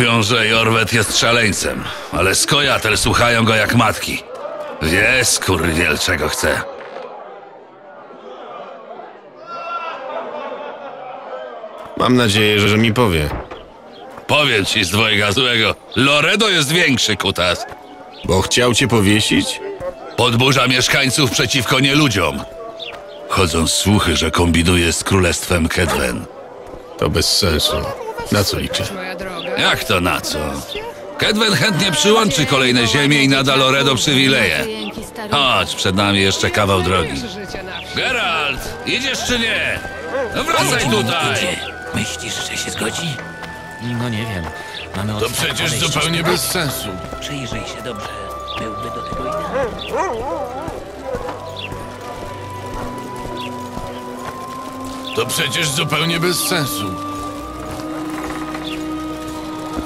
Mówią, że Jorwet jest szaleńcem, ale Skojatel słuchają go jak matki. Wie, skurwiel, czego chce. Mam nadzieję, że mi powie. Powiem ci z dwojga złego, Loredo jest większy, kutas. Bo chciał cię powiesić? Podburza mieszkańców przeciwko nieludziom. Chodzą słuchy, że kombinuje z królestwem Kedwen. To bez sensu. Na co liczę? Jak to na co? Kedwen chętnie przyłączy kolejne ziemie i nada Loredo przywileje. Chodź, przed nami jeszcze kawał drogi. Geralt, idziesz czy nie? No wracaj tutaj! Myślisz, że się zgodzi? No nie wiem. Mamy To przecież zupełnie bez sensu. Przyjrzyj się dobrze. Byłby do tego idealny. To przecież zupełnie bez sensu. Czego?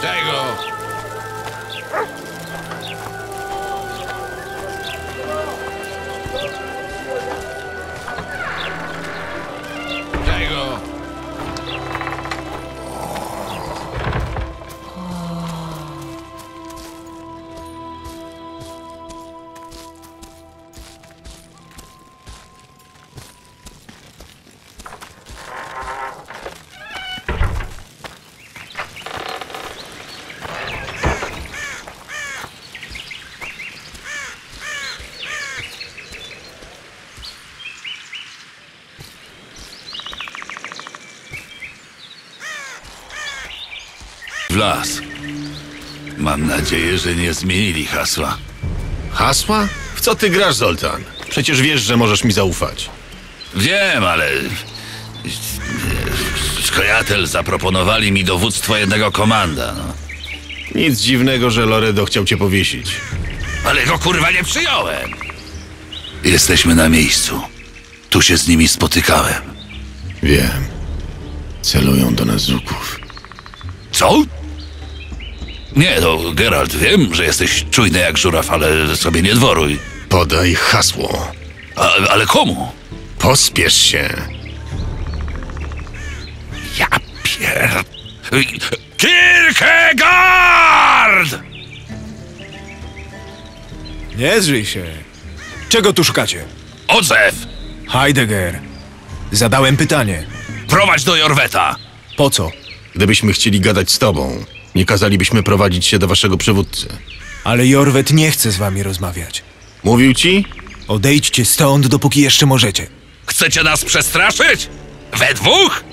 Czego? W las. Mam nadzieję, że nie zmienili hasła. Hasła? W co ty grasz, Zoltan? Przecież wiesz, że możesz mi zaufać. Wiem, ale... Skojatel zaproponowali mi dowództwo jednego komanda, no. Nic dziwnego, że Loredo chciał cię powiesić. Ale go kurwa nie przyjąłem. Jesteśmy na miejscu. Tu się z nimi spotykałem. Wiem. Celują do nas z łuków. Co? Nie, no, Geralt, wiem, że jesteś czujny jak żuraw, ale sobie nie dworuj. Podaj hasło. A, ale komu? Pospiesz się. Ja pier... Kierkegaard! Nie zrzyj się. Czego tu szukacie? Odzew! Heidegger. Zadałem pytanie. Prowadź do Jorweta! Po co? Gdybyśmy chcieli gadać z tobą, nie kazalibyśmy prowadzić się do waszego przywódcy. Ale Jorwet nie chce z wami rozmawiać. Mówił ci? Odejdźcie stąd, dopóki jeszcze możecie. Chcecie nas przestraszyć? We dwóch?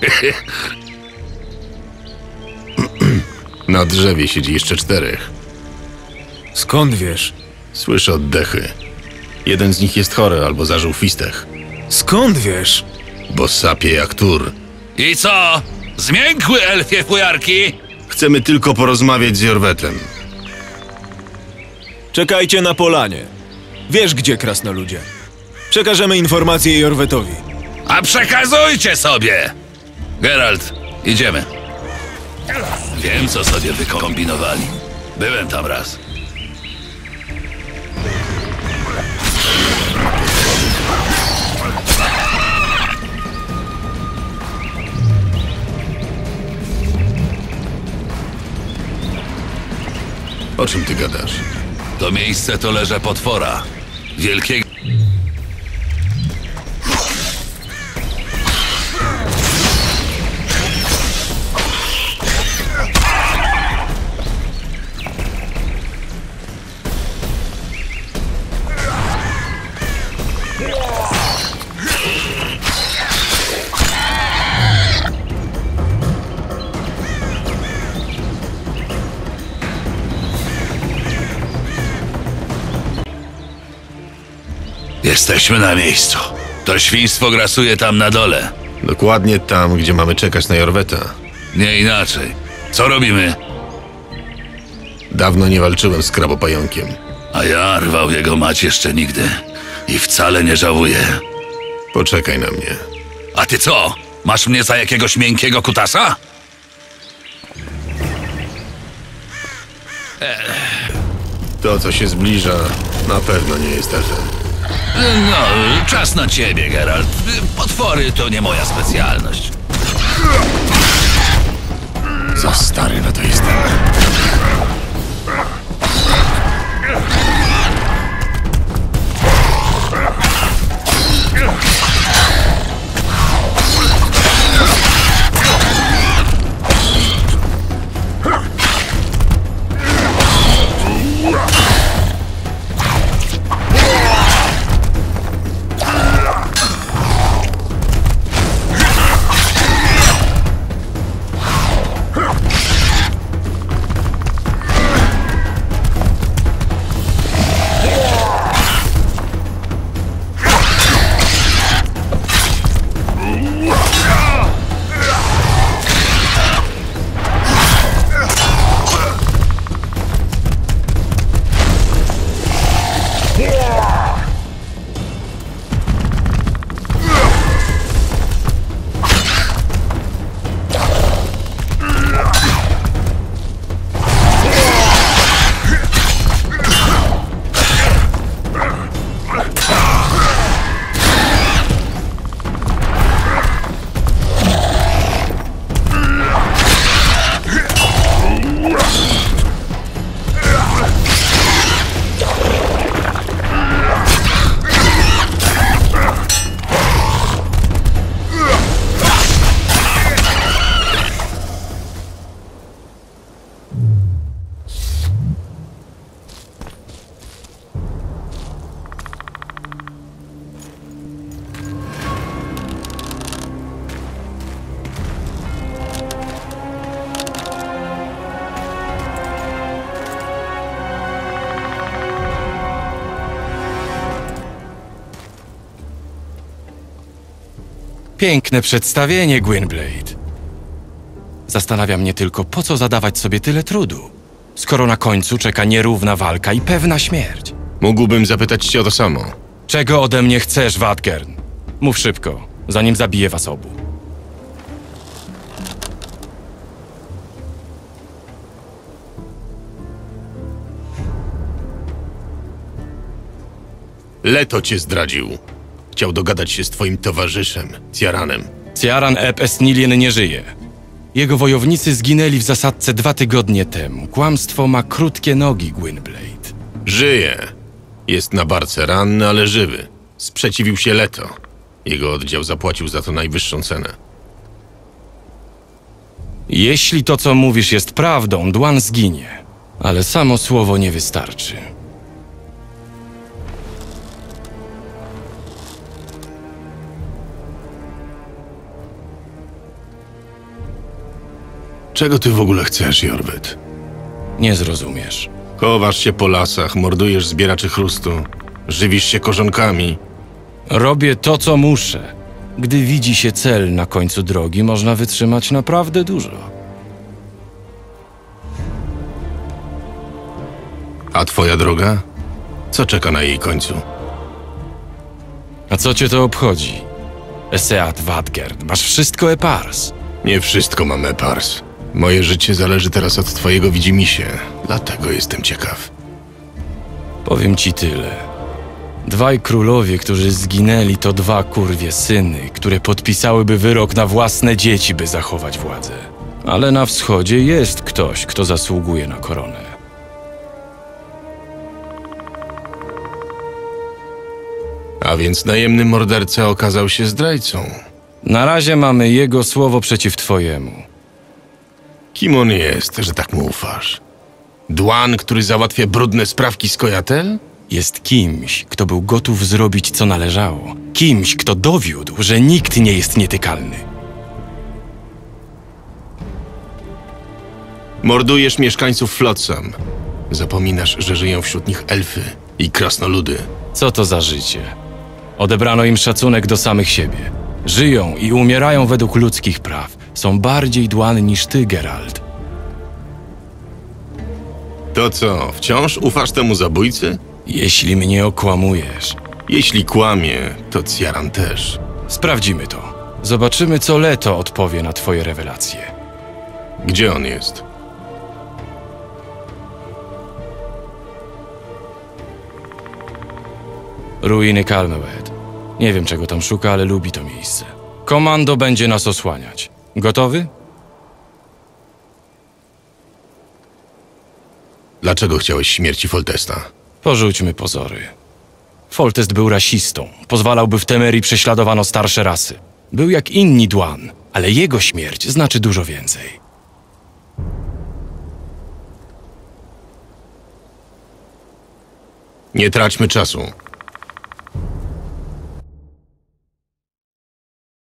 Na drzewie siedzi jeszcze czterech. Skąd wiesz? Słyszę oddechy. Jeden z nich jest chory albo zażył fistech, Skąd wiesz? bo sapie jak tur. I co? Zmiękły elfie fujarki? Chcemy tylko porozmawiać z Jorwetem. Czekajcie na polanie. Wiesz gdzie, krasnoludzie. Przekażemy informację Jorwetowi. A przekazujcie sobie! Geralt, idziemy. Wiem, co sobie wykombinowali. Byłem tam raz. O czym ty gadasz? To miejsce to leże potwora. Wielkiego... Jesteśmy na miejscu. To świństwo grasuje tam na dole. Dokładnie tam, gdzie mamy czekać na Jorweta. Nie inaczej. Co robimy? Dawno nie walczyłem z krabopająkiem. A ja rwał jego mać jeszcze nigdy. I wcale nie żałuję. Poczekaj na mnie. A ty co? Masz mnie za jakiegoś miękkiego kutasa? To, co się zbliża, na pewno nie jest efekt. No, czas na ciebie, Geralt. Potwory to nie moja specjalność. Piękne przedstawienie, Gwynblade. Zastanawia mnie tylko, po co zadawać sobie tyle trudu, skoro na końcu czeka nierówna walka i pewna śmierć. Mógłbym zapytać cię o to samo. Czego ode mnie chcesz, Wadgern? Mów szybko, zanim zabiję was obu. Leto cię zdradził. Chciał dogadać się z twoim towarzyszem, Ciaranem. Ciaran Eb Esnilien nie żyje. Jego wojownicy zginęli w zasadce dwa tygodnie temu. Kłamstwo ma krótkie nogi, Gwynblade. Żyje. Jest na barce ranny, ale żywy. Sprzeciwił się Leto. Jego oddział zapłacił za to najwyższą cenę. Jeśli to, co mówisz, jest prawdą, Dłan zginie. Ale samo słowo nie wystarczy. Czego ty w ogóle chcesz, Jorwet? Nie zrozumiesz. Chowasz się po lasach, mordujesz zbieraczy chrustu, żywisz się korzonkami. Robię to, co muszę. Gdy widzi się cel na końcu drogi, można wytrzymać naprawdę dużo. A twoja droga? Co czeka na jej końcu? A co cię to obchodzi? Eseat Wadgerd, masz wszystko epars. Nie wszystko mam Epars. Moje życie zależy teraz od twojego widzimisię, dlatego jestem ciekaw. Powiem ci tyle. Dwaj królowie, którzy zginęli, to dwa kurwie syny, które podpisałyby wyrok na własne dzieci, by zachować władzę. Ale na wschodzie jest ktoś, kto zasługuje na koronę. A więc najemny morderca okazał się zdrajcą. Na razie mamy jego słowo przeciw twojemu. Kim on jest, że tak mu ufasz? Dłan, który załatwia brudne sprawki z Kojatel? Jest kimś, kto był gotów zrobić, co należało. Kimś, kto dowiódł, że nikt nie jest nietykalny. Mordujesz mieszkańców Flotsam. Zapominasz, że żyją wśród nich elfy i krasnoludy. Co to za życie? Odebrano im szacunek do samych siebie. Żyją i umierają według ludzkich praw. Są bardziej dłani niż ty, Geralt. To co, wciąż ufasz temu zabójcy? Jeśli mnie okłamujesz, Jeśli kłamie, to Ciaran też. sprawdzimy to. Zobaczymy, co Leto odpowie na twoje rewelacje. Gdzie on jest? Ruiny Kalmewed. Nie wiem, czego tam szuka, ale lubi to miejsce. Komando będzie nas osłaniać. Gotowy? Dlaczego chciałeś śmierci Foltesta? Porzućmy pozory. Foltest był rasistą. Pozwalał, by w Temerii prześladowano starsze rasy. Był jak inni Dwan, ale jego śmierć znaczy dużo więcej. Nie traćmy czasu.